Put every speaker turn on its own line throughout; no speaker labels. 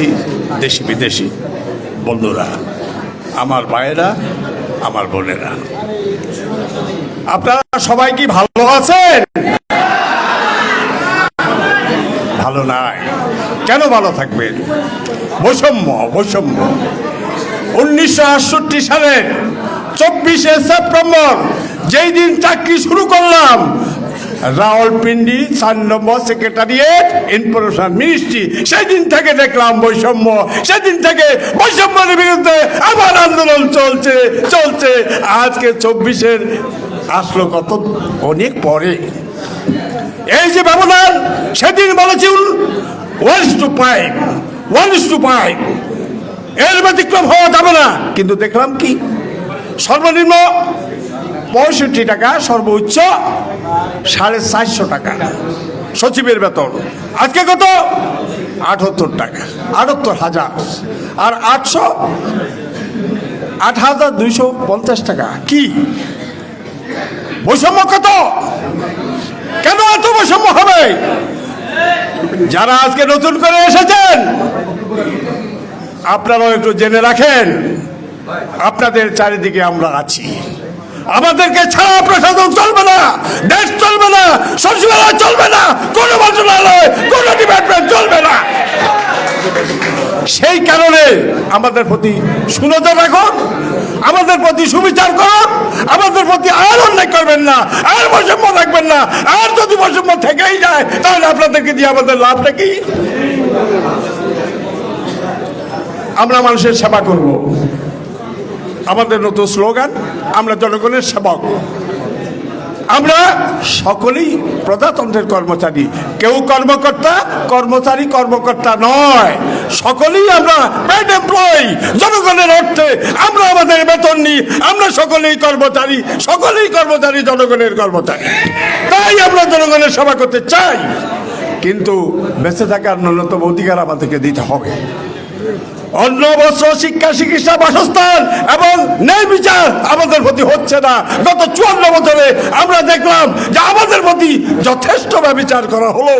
সাথী দেশি বিদেশি বন্ধুরা, আমার ভাইয়েরা আমার বোনেরা। আপনারা সবাই কি ভালো আছেন? ভালো নাই। কেন ভালো থাকবেন? বৈষম্য বৈষম্য। উনিশশো আটষট্টি সালের চব্বিশে সেপ্টেম্বর যেই দিন চাকরি শুরু করলাম রাওয়ালপিন্ডি চার নম্বর সেক্রেটারিয়েট ইনফরমেশন মিনিস্ট্রি সেদিন থেকে দেখলাম বৈষম্য। সেদিন থেকে বৈষম্যের বিরুদ্ধে আবার আন্দোলন চলছে চলছে। আজকে চব্বিশের আসলো কত? অনেক পরে। এই যে ব্যবধান, সেদিন বলেছি one two five one two five এর ব্যতিক্রম হওয়া যাবে না। কিন্তু দেখলাম কি? সর্বনিম্ন পঁয়ষট্টি টাকা, সর্বোচ্চ সাড়ে চারশো টাকা। সচিবের বেতন। আজকে কত? আটাত্তর টাকা। আটাত্তর হাজার। আর আটশো, আট হাজার দুইশো পঞ্চাশ টাকা। কি? বৈষম্য কত? কেন এত বৈষম্য হবে? যারা আজকে নতুন করে এসেছেন, আপনারাও একটু জেনে রাখেন। আপনাদের চারিদিকে আমরা আছি। আমাদেরকে ছাড়া প্রশাসন চলবে না, দেশ চলবে না, সচিবালয় চলবে না, কোনো মন্ত্রণালয়, কোনো ডিপার্টমেন্ট চলবে না। সেই কারণে আমাদের প্রতি সুনজর রাখুন, আমাদের প্রতি সুবিচার করুন, আমাদের প্রতি আর অন্যায় করবেন না, আর বৈষম্য রাখবেন না, আর যদি বৈষম্য থেকেই যায়, তাহলে আপনাদেরকে দিয়ে আমাদের লাভটা কি? আমরা মানুষের সেবা করব। আমাদের নতুন স্লোগান আমরা জনগণের সেবক। আমরা সকলেই প্রজাতন্ত্রের কর্মচারী। কেউ কর্মকর্তা, কর্মচারী কর্মকর্তা নয়। সকলেই আমরা পেড এমপ্লয়ি জনগণের অর্থে আমরা আমাদের বেতন নিই। আমরা সকলেই কর্মচারী সকলেই কর্মচারী, জনগণের কর্মচারী। তাই আমরা জনগণের সেবা করতে চাই। কিন্তু বেঁচে থাকার ন্যূনতম অধিকার আমাদেরকে দিতে হবে। অন্ন বস্ত্র শিক্ষা, চিকিৎসা, বাসস্থান এবং ন্যায় বিচার আমাদের প্রতি হচ্ছে না। গত চুয়ান্ন বছরে আমরা দেখলাম যে আমাদের প্রতি যথেষ্ট বিচার করা হলো।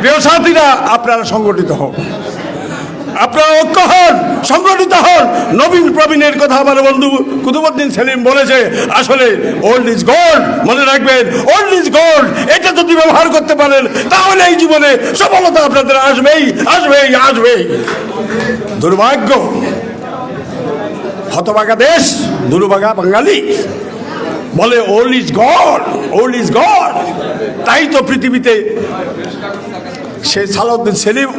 প্রিয় সাথীরা, আপনারা সংগঠিত হন। আপনারা ঐক্য হন, সংগঠিত হন। নবীন প্রবীণের কথা আমার বন্ধু কুতুবুদ্দিন সেলিম বলেছে, আসলে ওল্ড ইজ গোল্ড মনে রাখবেন ওল্ড ইজ গোল্ড এটা যদি ব্যবহার করতে পারেন, তাহলে এই জীবনে সফলতা আপনাদের আসবেই আসবেই আসবেই। দুর্ভাগ্য, হতভাগা দেশ, দুর্ভাগা বাঙালি। বলে old is God old is God তাই তো পৃথিবীতে সে সালাউদ্দিন সেলিম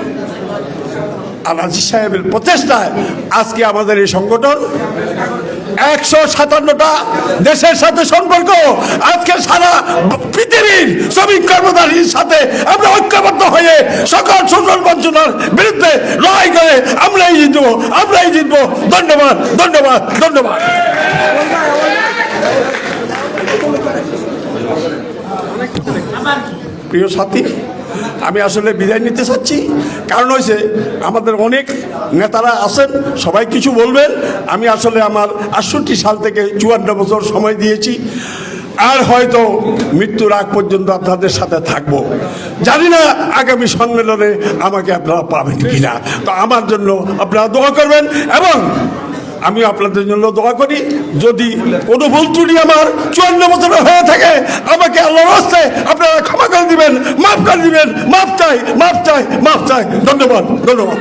আলাজি সাহেবের প্রচেষ্টায় আজকে আমাদের এই সংগঠন একশো সাতান্নটা দেশের সাথে সম্পর্ক। আজকে সারা পৃথিবীর শ্রমিক কর্মচারীর সাথে আমরা ঐক্যবদ্ধ হয়ে সকল শোষণ বঞ্চনার বিরুদ্ধে লড়াই করে আমরাই জিতবো আমরাই জিতবো। ধন্যবাদ ধন্যবাদ ধন্যবাদ। প্রিয় সাথী আমি আসলে বিদায় নিতে চাচ্ছি। কারণ হয়েছে আমাদের অনেক নেতারা আছেন, সবাই কিছু বলবেন। আমি আসলে আমার আটষট্টি সাল থেকে চুয়ান্ন বছর সময় দিয়েছি। আর হয়তো মৃত্যুর আগ পর্যন্ত আপনাদের সাথে থাকব। জানি না আগামী সম্মেলনে আমাকে আপনারা পাবেন কিনা। তো আমার জন্য আপনারা দোয়া করবেন এবং আমি আপনাদের জন্য দোয়া করি। যদি কোনো ভুল ত্রুটি আমার চুয়ান্ন বছরে হয়ে থাকে আল্লাহর হস্তে আপনারা ক্ষমা করে দিবেন, মাফ করে দিবেন। মাফ চাই মাফ চাই মাফ চাই। ধন্যবাদ ধন্যবাদ।